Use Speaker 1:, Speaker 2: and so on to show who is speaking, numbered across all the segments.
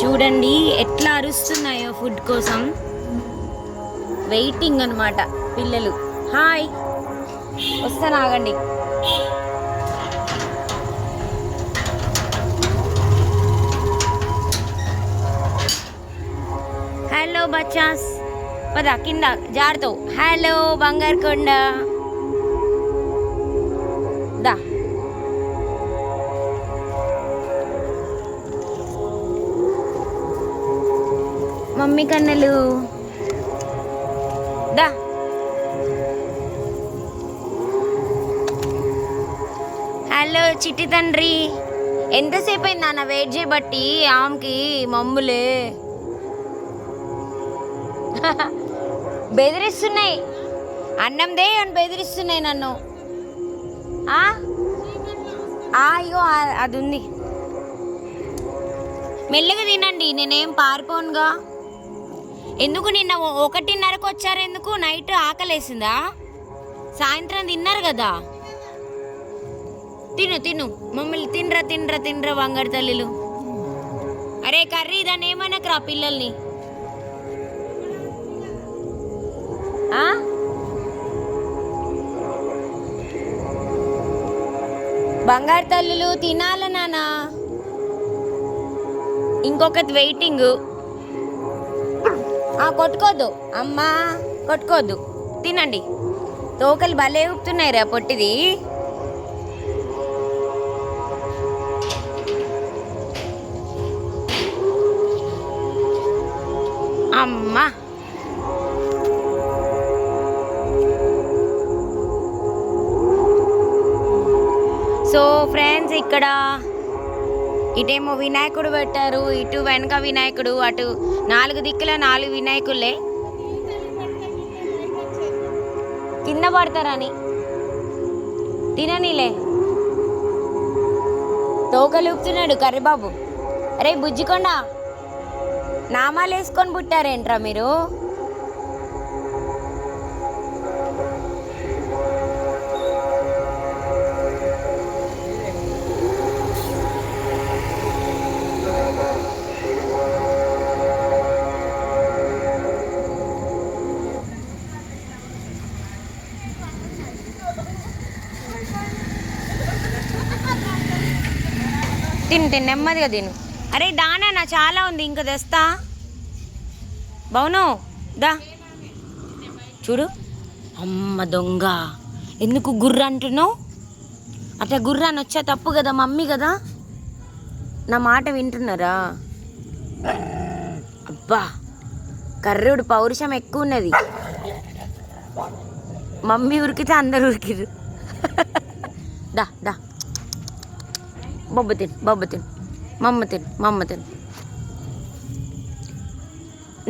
Speaker 1: చూడండి ఎట్లా అరుస్తున్నాయో ఫుడ్ కోసం. వెయిటింగ్ అన్నమాట పిల్లలు. హాయ్. వస్తాను ఆగండి హలో బచ్చాస్. పద కింద జారుతో. హలో బంగారు కొండ మమ్మీ కన్నలు. దా. హలో చిట్టి తండ్రి. ఎంతసేపు అయింది నాన్న వెయిట్ చేయబట్టి ఆమెకి మమ్ములే. బెదిరిస్తున్నాయి. అన్నందే అని బెదిరిస్తున్నాయి నన్ను. అయ్యో అది ఉంది మెల్లగా తినండి నేనేం పారిపోనుగా. ఎందుకు నిన్న ఓ- ఒకటిన్నరకు వచ్చారు ఎందుకు? నైట్ ఆకలేసిందా? సాయంత్రం తిన్నారు కదా. తిను తిను. మమ్మల్ని తినరా తినరా తినరా వంగడి తల్లిలు. అరే కర్రీ దాన్ని ఏమనకరా పిల్లల్ని? బంగారు తల్లులు తినాల నానా ఇంకొకటి వెయిటింగ్. కొట్టుకోద్దు. అమ్మా కొట్టుకోద్దు. తినండి. తోకలు భలే ఊపుతున్నాయి రా పొట్టిది. అమ్మా. సో ఫ్రెండ్స్ ఇక్కడ ఇటేమో వినాయకుడు పెట్టారు ఇటు వెనక వినాయకుడు అటు నాలుగు దిక్కుల నాలుగు వినాయకులే. కింద పడతారని తిననీలే. తోకలుపుతున్నాడు కర్రీబాబు. అరే బుజ్జికొండ నామాలు వేసుకొని పుట్టారేంట్రా మీరు? తిను తిను నెమ్మదిగా తిను. అరే దానా నా చాలా ఉంది ఇంకా తెస్తా. బావును దా. చూడు. అమ్మ దొంగ. ఎందుకు గుర్ర అంటున్నావు? అట్లా గుర్ర అని వచ్చా తప్పు కదా మమ్మీ కదా? నా మాట వింటున్నారా? అబ్బా కర్రుడు పౌరుషం ఎక్కువ ఉన్నది మమ్మీ ఉరికితే అందరు ఉరికిరు దా దా. బొబ్బ తిను బొబ్బ తిను మమ్మ తిను మమ్మ తిను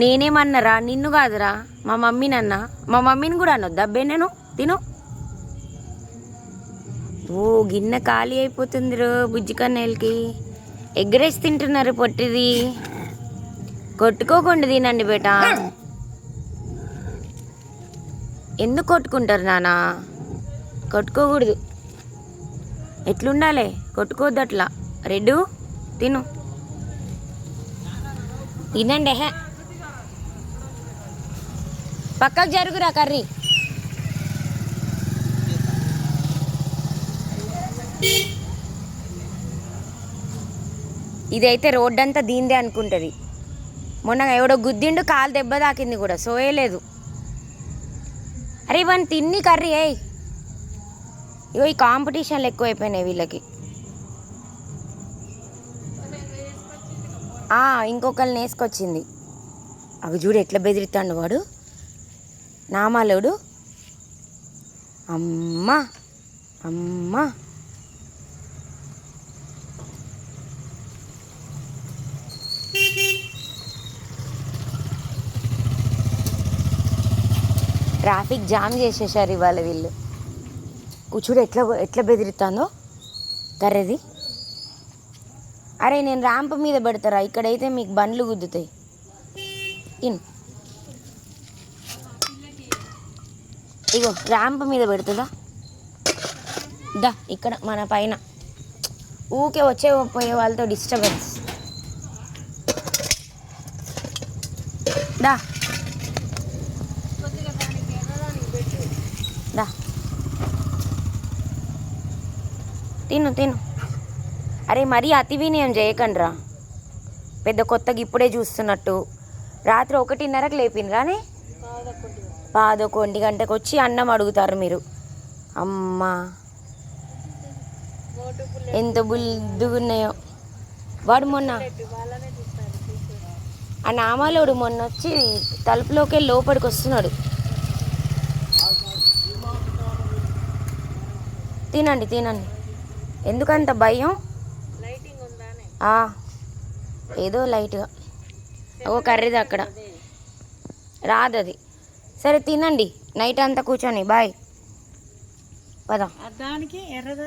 Speaker 1: నేనేమన్నారా నిన్ను కాదురా మా మమ్మీని అన్నా మా మమ్మీని కూడా అనొద్దు. అబ్బే నేను తిను. ఓ గిన్నె ఖాళీ అయిపోతుంది రో బుజ్జి కన్నెలకి ఎగ్గరేసి తింటున్నారు పొట్టిది. కొట్టుకోకుండా తినండి బేట. ఎందుకు కొట్టుకుంటారు నానా? కొట్టుకోకూడదు. ఎట్లుండాలి? కొట్టుకోవద్దు అట్లా రెడ్డు తిను. తినండి హే. పక్కకు జరుగురా కర్రీ. ఇదైతే రోడ్డంతా దీందే అనుకుంటుంది. మొన్న ఎవడో గుద్దిండు కాలు దెబ్బ తాకింది కూడా. సోయలేదు అరే ఇవన్నీ తిన్ని కర్రీ ఏయ్. ఇగో ఈ కాంపిటీషన్లు ఎక్కువైపోయినాయి వీళ్ళకి. ఆ, ఇంకొకరిని వేసుకొచ్చింది. అవి చూడు ఎట్లా బెదిరిస్తాడు వాడు. నామాలోడు. అమ్మా అమ్మా. ట్రాఫిక్ జామ్ చేసేసారు ఇవాళ వీళ్ళు. కూర్చుడు ఎట్లా ఎట్లా బెదిరిస్తుందో కర్రది. అరే నేను ర్యాంప్ మీద పెడతారా? ఇక్కడైతే మీకు బండ్లు గుద్దుతాయి. ఇన్. ఇగో ర్యాంప్ మీద పెడుతుందా? దా ఇక్కడ మన పైన. ఊకే వచ్చే పోయే వాళ్ళతో డిస్టర్బెన్స్. దా. తిను తిను. అరే మరీ అతి వినయం చేయకండిరా. పెద్ద కొత్తగా ఇప్పుడే చూస్తున్నట్టు. రాత్రి ఒకటిన్నరకు లేపినరానే పాదొక ఒంటి గంటకు వచ్చి అన్నం అడుగుతారు మీరు. అమ్మా. ఎంత బుల్దుగున్నాయో. వాడు మొన్న ఆ నామాలోడు మొన్న వచ్చి తలుపులోకి లోపలికి వస్తున్నాడు తినండి తినండి. ఎందుకంత భయం? ఏదో లైట్గా ఓ కర్రీది అక్కడ. రాదది. సరే తినండి. నైట్ అంతా కూర్చొని. బాయ్ పద.
Speaker 2: దానికి ఎర్రద